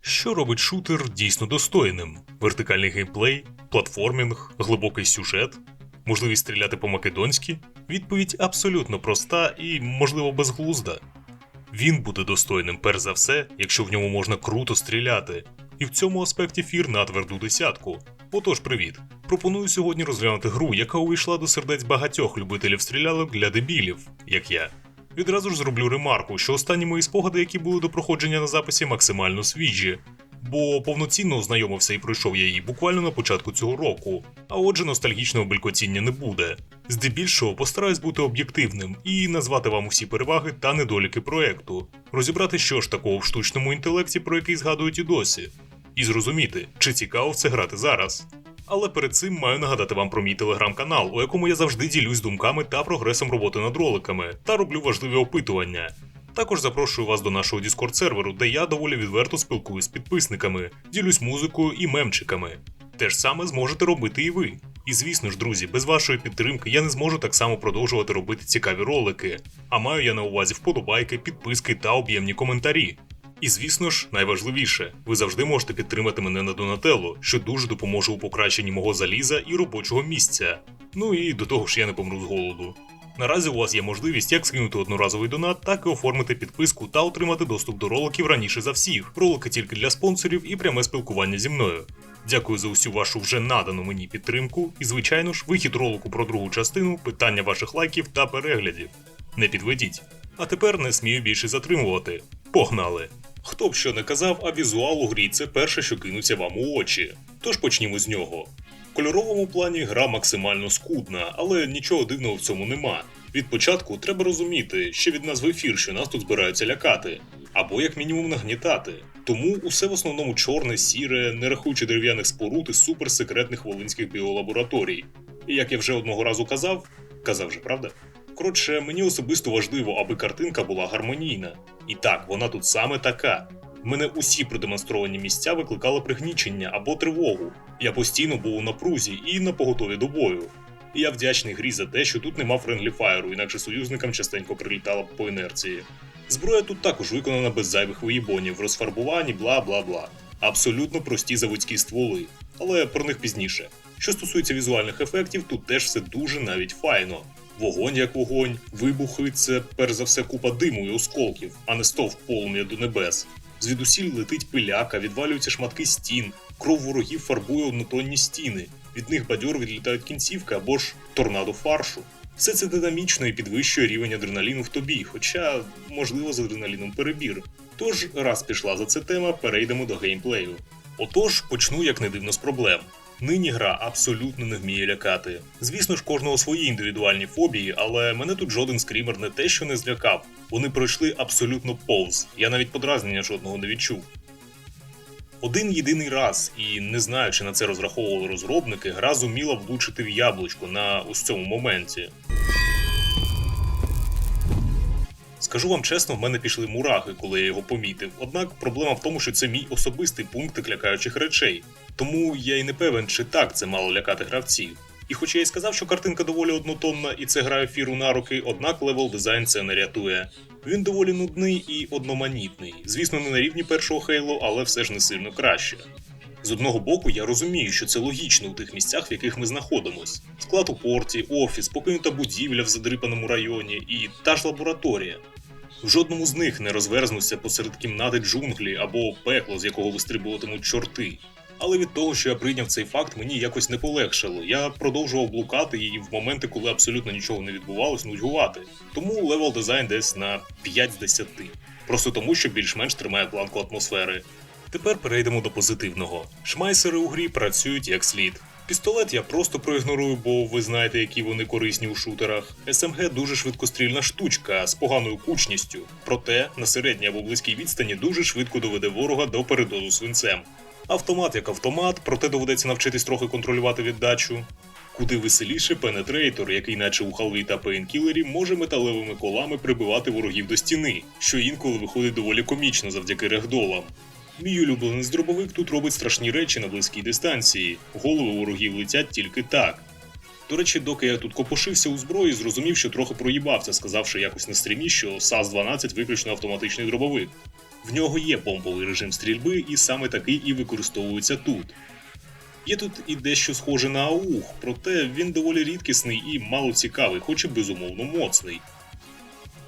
Що робить шутер дійсно достойним? Вертикальний геймплей, платформінг, глибокий сюжет, можливість стріляти по-македонськи? Відповідь абсолютно проста і, можливо, безглузда. Він буде достойним перш за все, якщо в ньому можна круто стріляти. І в цьому аспекті фір на тверду десятку. Отож, привіт! Пропоную сьогодні розглянути гру, яка увійшла до сердець багатьох любителів стрілялок для дебілів, як я. Відразу ж зроблю ремарку, що останні мої спогади, які були до проходження на записі, максимально свіжі, бо повноцінно ознайомився і пройшов я її буквально на початку цього року, а отже, ностальгічного белькотіння не буде. Здебільшого постараюсь бути об'єктивним і назвати вам усі переваги та недоліки проекту, розібрати, що ж такого в штучному інтелекті, про який згадують і досі, і зрозуміти, чи цікаво це грати зараз. Але перед цим маю нагадати вам про мій телеграм-канал, у якому я завжди ділюсь думками та прогресом роботи над роликами та роблю важливі опитування. Також запрошую вас до нашого Discord серверу, де я доволі відверто спілкуюсь з підписниками, ділюсь музикою і мемчиками. Те ж саме зможете робити і ви. І звісно ж, друзі, без вашої підтримки я не зможу так само продовжувати робити цікаві ролики. А маю я на увазі вподобайки, підписки та об'ємні коментарі. І звісно ж, найважливіше, ви завжди можете підтримати мене на Донателло, що дуже допоможе у покращенні мого заліза і робочого місця. Ну і до того ж я не помру з голоду. Наразі у вас є можливість як скинути одноразовий донат, так і оформити підписку та отримати доступ до роликів раніше за всіх. Ролики тільки для спонсорів і пряме спілкування зі мною. Дякую за усю вашу вже надану мені підтримку, і, звичайно ж, вихід ролику про другу частину, питання ваших лайків та переглядів. Не підведіть. А тепер не смію більше затримувати. Погнали! Хто б що не казав, а візуал у грі це перше, що кинуться вам у очі. Тож почнімо з нього. Кольоровому плані гра максимально скудна, але нічого дивного в цьому нема. Від початку треба розуміти, що від назви фір, що нас тут збираються лякати, або як мінімум нагнітати. Тому усе в основному чорне, сіре, не рахуючи дерев'яних споруд і суперсекретних волинських біолабораторій. І як я вже одного разу казав, казав же, правда? Коротше, мені особисто важливо, аби картинка була гармонійна. І так, вона тут саме така. Мене усі продемонстровані місця викликали пригнічення або тривогу. Я постійно був у напрузі і на поготові до бою. І я вдячний грі за те, що тут нема френдлі фаєру, інакше союзникам частенько прилітала б по інерції. Зброя тут також виконана без зайвих виїбонів, розфарбуванні, бла бла бла. Абсолютно прості заводські стволи, але про них пізніше. Що стосується візуальних ефектів, тут теж все дуже навіть файно. Вогонь як вогонь, вибухи це перш за все купа диму і осколків, а не стовп полум'я до небес. Звідусіль летить пиляка, відвалюються шматки стін, кров ворогів фарбує однотонні стіни, від них бадьор відлітають кінцівки або ж торнадо фаршу. Все це динамічно і підвищує рівень адреналіну в тобі, хоча, можливо, з адреналіном перебір. Тож, раз пішла за це тема, перейдемо до геймплею. Отож, почну як не дивно з проблем. Нині гра абсолютно не вміє лякати. Звісно ж, кожного свої індивідуальні фобії, але мене тут жоден скрімер не те, що не злякав. Вони пройшли абсолютно повз. Я навіть подразнення жодного не відчув. Один єдиний раз, і не знаю, чи на це розраховували розробники, гра зуміла влучити в яблучко на ось цьому моменті. Скажу вам чесно, в мене пішли мурахи, коли я його помітив. Однак проблема в тому, що це мій особистий пункт лякаючих речей. Тому я й не певен, чи так це мало лякати гравців. І хоча я й сказав, що картинка доволі однотонна і це грає фіру на руки, однак левел дизайн це не рятує. Він доволі нудний і одноманітний. Звісно, не на рівні першого Хейло, але все ж не сильно краще. З одного боку, я розумію, що це логічно у тих місцях, в яких ми знаходимось: склад у порті, офіс, покинута будівля в задрипаному районі і та ж лабораторія. В жодному з них не розверзнуться посеред кімнати джунглі або пекло, з якого вистрибуватимуть чорти. Але від того, що я прийняв цей факт, мені якось не полегшило. Я продовжував блукати і в моменти, коли абсолютно нічого не відбувалось, нудьгувати. Тому левел дизайн десь на 5 з 10. Просто тому, що більш-менш тримає планку атмосфери. Тепер перейдемо до позитивного. Шмайсери у грі працюють як слід. Пістолет я просто проігнорую, бо ви знаєте, які вони корисні у шутерах. СМГ дуже швидкострільна штучка з поганою кучністю, проте на середній або близькій відстані дуже швидко доведе ворога до передозу свинцем. Автомат як автомат, проте доведеться навчитись трохи контролювати віддачу. Куди веселіше пенетрейтор, який, наче у халві та пейнкілері, може металевими колами прибивати ворогів до стіни, що інколи виходить доволі комічно завдяки регдолам. Мій улюблений дробовик тут робить страшні речі на близькій дистанції. Голови ворогів летять тільки так. До речі, доки я тут копошився у зброї, зрозумів, що трохи проїбався, сказавши якось на стрімі, що САС-12 виключно автоматичний дробовик. В нього є помповий режим стрільби, і саме такий і використовується тут. Є тут і дещо схоже на аух, проте він доволі рідкісний і мало цікавий, хоч і безумовно моцний.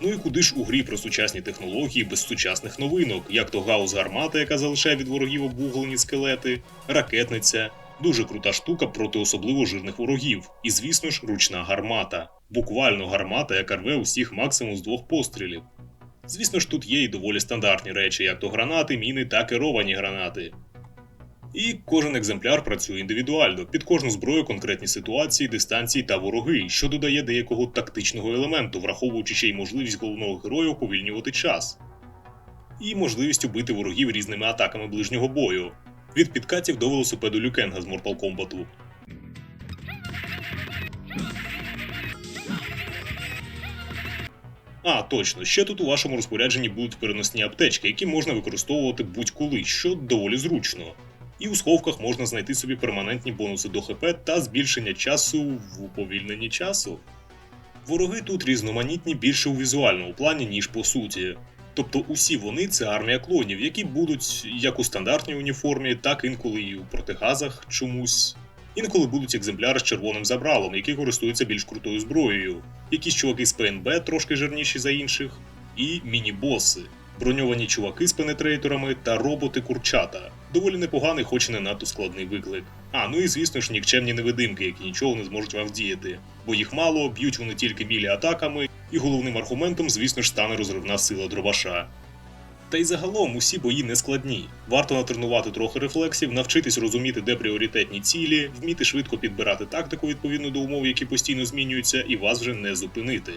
Ну і куди ж у грі про сучасні технології без сучасних новинок, як то гаус гармата, яка залишає від ворогів обуглені скелети, ракетниця, дуже крута штука проти особливо жирних ворогів, і звісно ж ручна гармата. Буквально гармата, яка рве усіх максимум з двох пострілів. Звісно ж, тут є і доволі стандартні речі, як то гранати, міни та керовані гранати. І кожен екземпляр працює індивідуально, під кожну зброю конкретні ситуації, дистанції та вороги, що додає деякого тактичного елементу, враховуючи ще й можливість головного героя уповільнювати час. І можливість убити ворогів різними атаками ближнього бою. Від підкатів до велосипеду Люкенга з Mortal Kombat. А, точно, ще тут у вашому розпорядженні будуть переносні аптечки, які можна використовувати будь-коли, що доволі зручно. І у сховках можна знайти собі перманентні бонуси до ХП та збільшення часу в уповільненні часу. Вороги тут різноманітні більше у візуальному плані, ніж по суті. Тобто усі вони це армія клонів, які будуть як у стандартній уніформі, так інколи і у протигазах чомусь. Інколи будуть екземпляри з червоним забралом, які користуються більш крутою зброєю, якісь чуваки з ПНБ трошки жирніші за інших, і міні-боси, броньовані чуваки з пенетрейторами та роботи-курчата. Доволі непоганий, хоч і не надто складний виклик. А, ну і звісно ж нікчемні невидимки, які нічого не зможуть вам вдіяти, бо їх мало, б'ють вони тільки білі атаками, і головним аргументом, звісно ж, стане розривна сила дробаша. Та й загалом усі бої не складні. Варто натренувати трохи рефлексів, навчитись розуміти, де пріоритетні цілі, вміти швидко підбирати тактику відповідно до умов, які постійно змінюються, і вас вже не зупинити.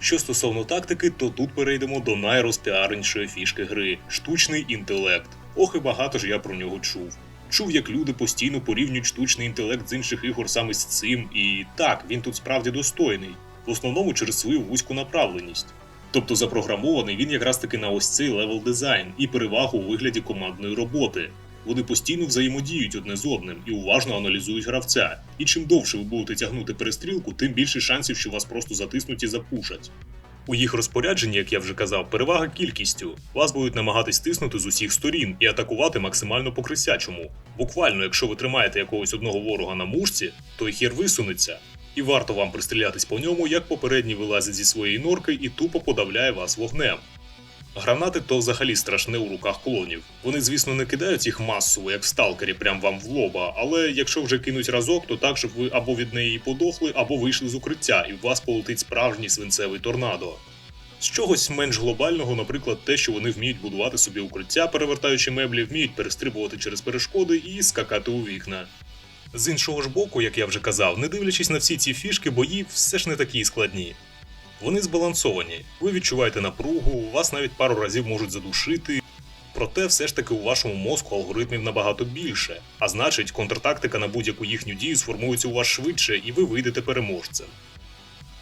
Що стосовно тактики, то тут перейдемо до найрозпіаренішої фішки гри штучний інтелект. Ох і багато ж я про нього чув. Чув, як люди постійно порівнюють штучний інтелект з інших ігор саме з цим, і так, він тут справді достойний, в основному через свою вузьку направленість. Тобто запрограмований він якраз таки на ось цей левел дизайн і перевагу у вигляді командної роботи. Вони постійно взаємодіють одне з одним і уважно аналізують гравця. І чим довше ви будете тягнути перестрілку, тим більше шансів, що вас просто затиснуть і запушать. У їх розпорядженні, як я вже казав, перевага кількістю. Вас будуть намагатись тиснути з усіх сторін і атакувати максимально по крисячому. Буквально, якщо ви тримаєте якогось одного ворога на мушці, то й хір висунеться. І варто вам пристрілятись по ньому, як попередній вилазить зі своєї норки і тупо подавляє вас вогнем. Гранати то взагалі страшне у руках клонів. Вони, звісно, не кидають їх масово, як в сталкері, прям вам в лоба, але якщо вже кинуть разок, то так, щоб ви або від неї подохли, або вийшли з укриття, і в вас полетить справжній свинцевий торнадо. З чогось менш глобального, наприклад, те, що вони вміють будувати собі укриття, перевертаючи меблі, вміють перестрибувати через перешкоди і скакати у вікна. З іншого ж боку, як я вже казав, не дивлячись на всі ці фішки, бої все ж не такі складні. Вони збалансовані, ви відчуваєте напругу, вас навіть пару разів можуть задушити. Проте все ж таки у вашому мозку алгоритмів набагато більше, а значить, контртактика на будь-яку їхню дію сформується у вас швидше і ви вийдете переможцем.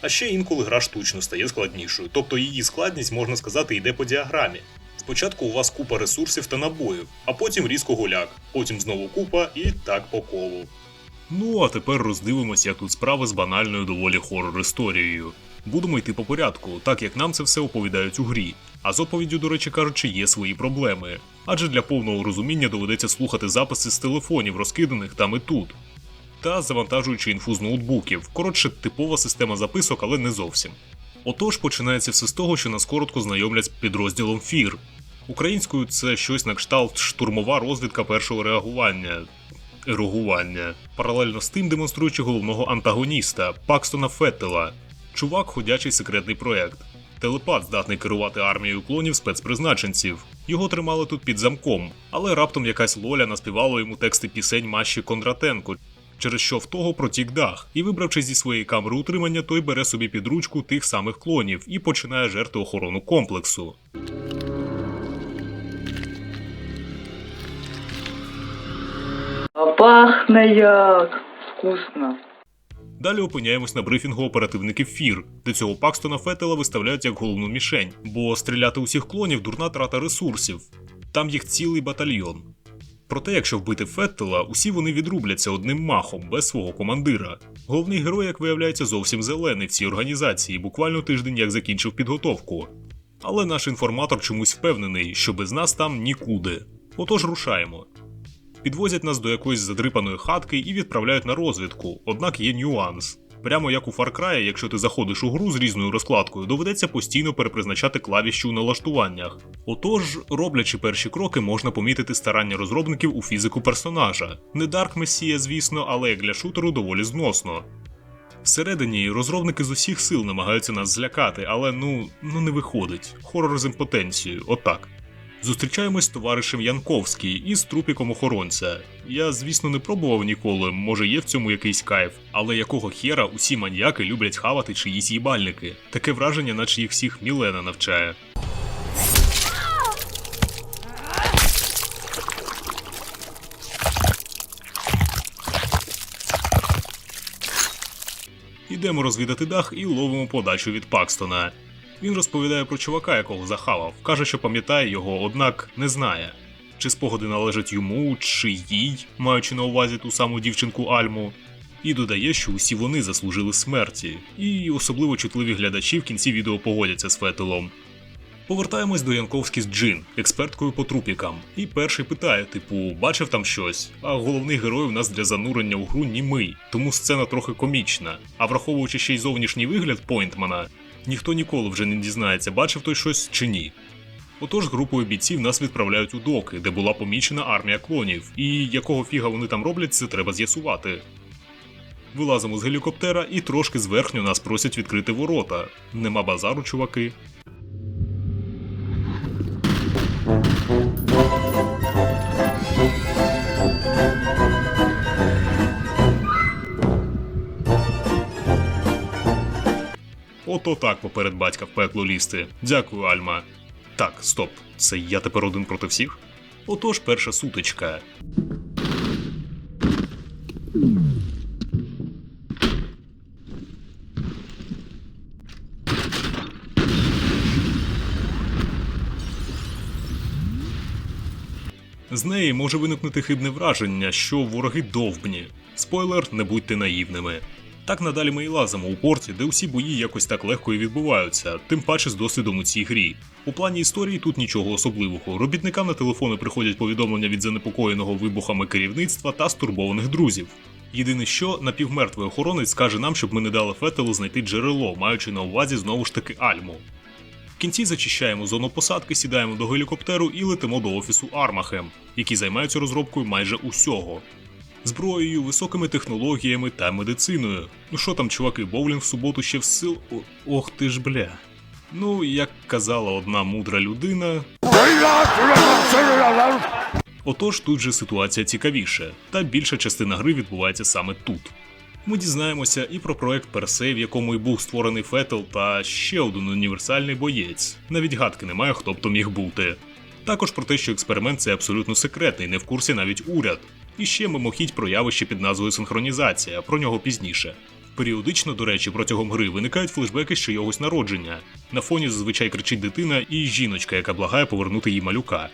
А ще інколи гра штучно стає складнішою, тобто її складність, можна сказати, йде по діаграмі. Спочатку у вас купа ресурсів та набоїв, а потім різко гуляк, потім знову купа і так по колу. Ну а тепер роздивимось, як тут справи з банальною доволі хорор історією. Будемо йти по порядку, так як нам це все оповідають у грі. А з оповіддю, до речі кажучи, є свої проблеми. Адже для повного розуміння доведеться слухати записи з телефонів, розкиданих там і тут. Та завантажуючи інфу з ноутбуків. Коротше, типова система записок, але не зовсім. Отож, починається все з того, що нас коротко знайомлять з підрозділом ФІР. Українською це щось на кшталт штурмова розвідка першого реагування. Ерогування. Паралельно з тим демонструючи головного антагоніста Пакстона Феттела. Чувак ходячий секретний проект. Телепат здатний керувати армією клонів спецпризначенців. Його тримали тут під замком, але раптом якась лоля наспівала йому тексти пісень Маші Кондратенко, через що в того протік дах, і вибравшись зі своєї камери утримання, той бере собі під ручку тих самих клонів і починає жерти охорону комплексу. А пахне як вкусно. Далі опиняємось на брифінгу оперативників ФІР, де цього Пакстона Феттела виставляють як головну мішень, бо стріляти усіх клонів дурна трата ресурсів. Там їх цілий батальйон. Проте, якщо вбити Феттела, усі вони відрубляться одним махом, без свого командира. Головний герой, як виявляється, зовсім зелений в цій організації, буквально тиждень як закінчив підготовку. Але наш інформатор чомусь впевнений, що без нас там нікуди. Отож рушаємо. Підвозять нас до якоїсь задрипаної хатки і відправляють на розвідку, однак є нюанс. Прямо як у Far Cry, якщо ти заходиш у гру з різною розкладкою, доведеться постійно перепризначати клавіші у налаштуваннях. Отож, роблячи перші кроки, можна помітити старання розробників у фізику персонажа. Не Dark Messiah, звісно, але як для шутеру доволі зносно. Всередині розробники з усіх сил намагаються нас злякати, але ну, ну не виходить. Хорор з імпотенцією, отак. Зустрічаємось з товаришем Янковський із трупіком охоронця. Я, звісно, не пробував ніколи, може є в цьому якийсь кайф, але якого хера усі маньяки люблять хавати чиїсь їбальники. Таке враження, наче їх всіх Мілена навчає. Ідемо розвідати дах і ловимо подачу від Пакстона. Він розповідає про чувака, якого захавав, каже, що пам'ятає його, однак не знає. Чи спогади належать йому, чи їй, маючи на увазі ту саму дівчинку Альму. І додає, що усі вони заслужили смерті, і особливо чутливі глядачі в кінці відео погодяться з Фетелом. Повертаємось до Янковські з Джин, експерткою по трупікам, і перший питає, типу, бачив там щось, а головний герой у нас для занурення у гру німий, тому сцена трохи комічна. А враховуючи ще й зовнішній вигляд Пойнтмана, ніхто ніколи вже не дізнається, бачив той щось чи ні. Отож, групою бійців нас відправляють у доки, де була помічена армія клонів, і якого фіга вони там роблять, це треба з'ясувати. Вилазимо з гелікоптера і трошки зверхньо нас просять відкрити ворота. Нема базару, чуваки. Ото так поперед батька в пекло лізти. Дякую, Альма. Так, стоп, це я тепер один проти всіх? Отож, перша сутичка. З неї може виникнути хибне враження, що вороги довбні. Спойлер, не будьте наївними. Так надалі ми і лазимо у порті, де усі бої якось так легко і відбуваються, тим паче з досвідом у цій грі. У плані історії тут нічого особливого. Робітникам на телефони приходять повідомлення від занепокоєного вибухами керівництва та стурбованих друзів. Єдине що, напівмертвий охоронець скаже нам, щоб ми не дали Фетелу знайти джерело, маючи на увазі знову ж таки Альму. В кінці зачищаємо зону посадки, сідаємо до гелікоптеру і летимо до офісу Армахем, які займаються розробкою майже усього. Зброєю, високими технологіями та медициною. Ну що там, чуваки, боулінг в суботу ще в сил. О, ох ти ж бля. Ну, як казала одна мудра людина. Отож, тут же ситуація цікавіша, та більша частина гри відбувається саме тут. Ми дізнаємося і про проект Персей, в якому і був створений Фетел, та ще один універсальний боєць. Навіть гадки немає, хто б то міг бути. Також про те, що експеримент це абсолютно секретний, не в курсі навіть уряд. І ще мимохідь про явище під назвою синхронізація, про нього пізніше. Періодично, до речі, протягом гри виникають флешбеки з чийогось народження. На фоні зазвичай кричить дитина і жіночка, яка благає повернути їй малюка.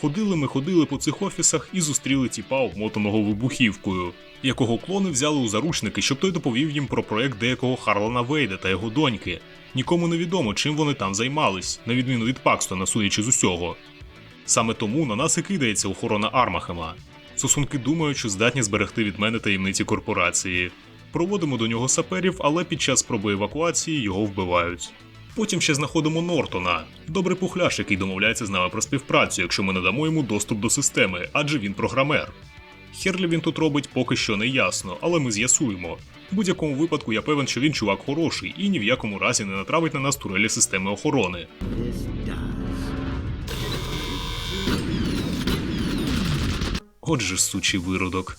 Ходили ми ходили по цих офісах і зустріли тіпа, обмотаного вибухівкою, якого клони взяли у заручники, щоб той доповів їм про проект деякого Харлана Вейда та його доньки. Нікому не відомо, чим вони там займались, на відміну від Пакстона, судячи з усього. Саме тому на нас і кидається охорона Армахема. Стосунки думають, що здатні зберегти від мене таємниці корпорації. Проводимо до нього саперів, але під час спроби евакуації його вбивають. Потім ще знаходимо Нортона, добрий пухляш, який домовляється з нами про співпрацю, якщо ми надамо йому доступ до системи, адже він програмер. Херлі він тут робить поки що не ясно, але ми з'ясуємо. В будь-якому випадку я певен, що він чувак хороший і ні в якому разі не натравить на нас турелі системи охорони. Отже сучий виродок.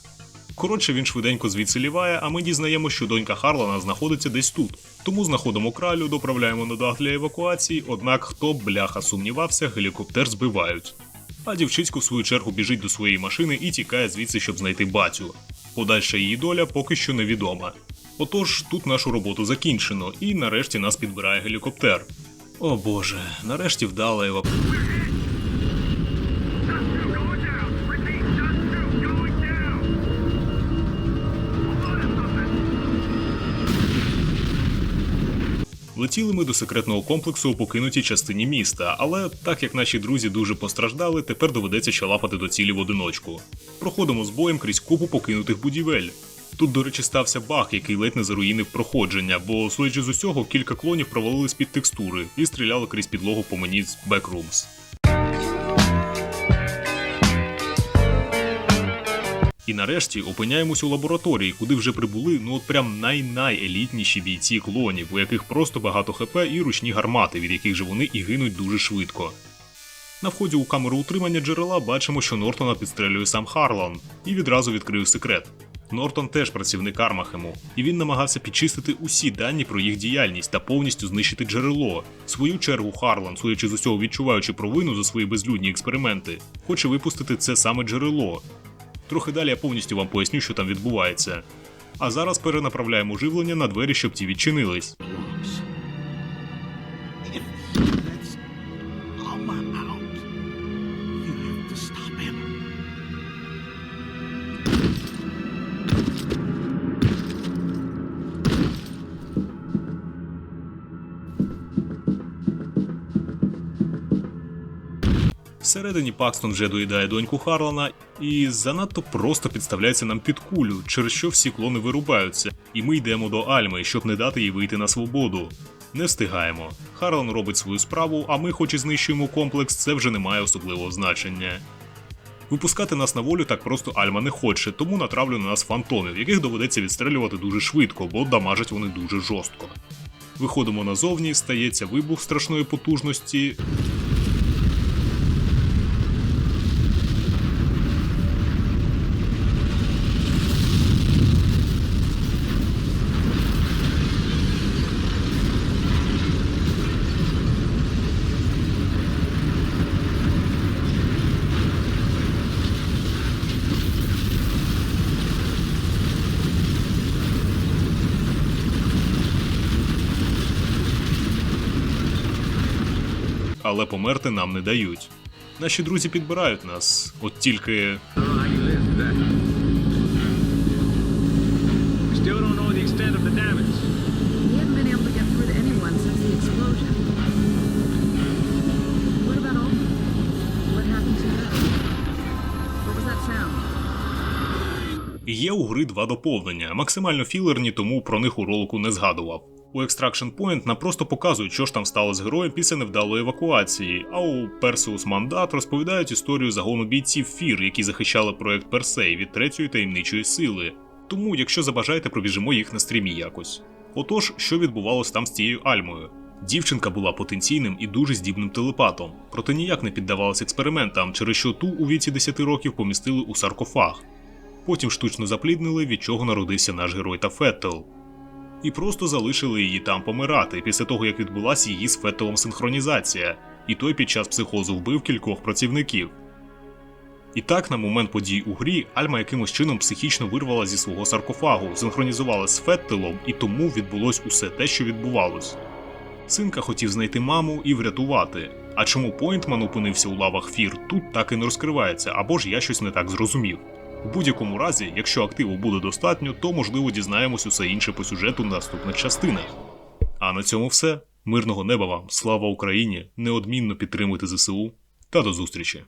Коротше, він швиденько звідси ліває, а ми дізнаємо, що донька Харлана знаходиться десь тут. Тому знаходимо кралю, доправляємо на дах для евакуації, однак хто бляха сумнівався, гелікоптер збивають. А дівчисько в свою чергу біжить до своєї машини і тікає звідси, щоб знайти батю. Подальша її доля поки що невідома. Отож, тут нашу роботу закінчено, і нарешті нас підбирає гелікоптер. О боже, нарешті вдала евак... Летіли ми до секретного комплексу у покинутій частині міста, але так як наші друзі дуже постраждали, тепер доведеться чалапати до цілі в одиночку. Проходимо з боєм крізь купу покинутих будівель. Тут, до речі, стався баг, який ледь не заруїнив проходження, бо, судячи з усього, кілька клонів провалились під текстури і стріляли крізь підлогу по мені з Backrooms. І нарешті опиняємось у лабораторії, куди вже прибули ну от прям най-най-елітніші бійці клонів, у яких просто багато хп і ручні гармати, від яких же вони і гинуть дуже швидко. На вході у камеру утримання джерела бачимо, що Нортона підстрелює сам Харлан, і відразу відкрив секрет. Нортон теж працівник Армахему, і він намагався підчистити усі дані про їх діяльність та повністю знищити джерело. В свою чергу Харлан, судячи з усього відчуваючи провину за свої безлюдні експерименти, хоче випустити це саме джерело. Трохи далі я повністю вам поясню, що там відбувається. А зараз перенаправляємо живлення на двері, щоб ті відчинились. Всередині Пакстон вже доїдає доньку Харлана і занадто просто підставляється нам під кулю, через що всі клони вирубаються, і ми йдемо до Альми, щоб не дати їй вийти на свободу. Не встигаємо. Харлан робить свою справу, а ми, хоч і знищуємо комплекс, це вже не має особливого значення. Випускати нас на волю так просто Альма не хоче, тому натравлю на нас фантомів, яких доведеться відстрелювати дуже швидко, бо дамажать вони дуже жорстко. Виходимо назовні, стається вибух страшної потужності, але померти нам не дають. Наші друзі підбирають нас, от тільки є у гри два доповнення, максимально філерні, тому про них у ролику не згадував. У Extraction Point нам просто показують, що ж там стало з героєм після невдалої евакуації, а у Perseus Мандат розповідають історію загону бійців Фір, які захищали проект Персей від третьої таємничої сили. Тому, якщо забажаєте, пробіжимо їх на стрімі якось. Отож, що відбувалось там з цією Альмою? Дівчинка була потенційним і дуже здібним телепатом, проте ніяк не піддавалась експериментам, через що ту у віці 10 років помістили у саркофаг. Потім штучно запліднили, від чого народився наш герой та Феттел. І просто залишили її там помирати після того, як відбулася її з Феттелом синхронізація, і той під час психозу вбив кількох працівників. І так, на момент подій у грі, Альма якимось чином психічно вирвала зі свого саркофагу, синхронізувала з Феттелом, і тому відбулось усе те, що відбувалось. Синка хотів знайти маму і врятувати. А чому Пойнтман опинився у лавах фір, тут так і не розкривається, або ж я щось не так зрозумів. У будь-якому разі, якщо активу буде достатньо, то можливо дізнаємось усе інше по сюжету в наступних частинах. А на цьому все. Мирного неба вам, слава Україні! Неодмінно підтримуйте ЗСУ та до зустрічі!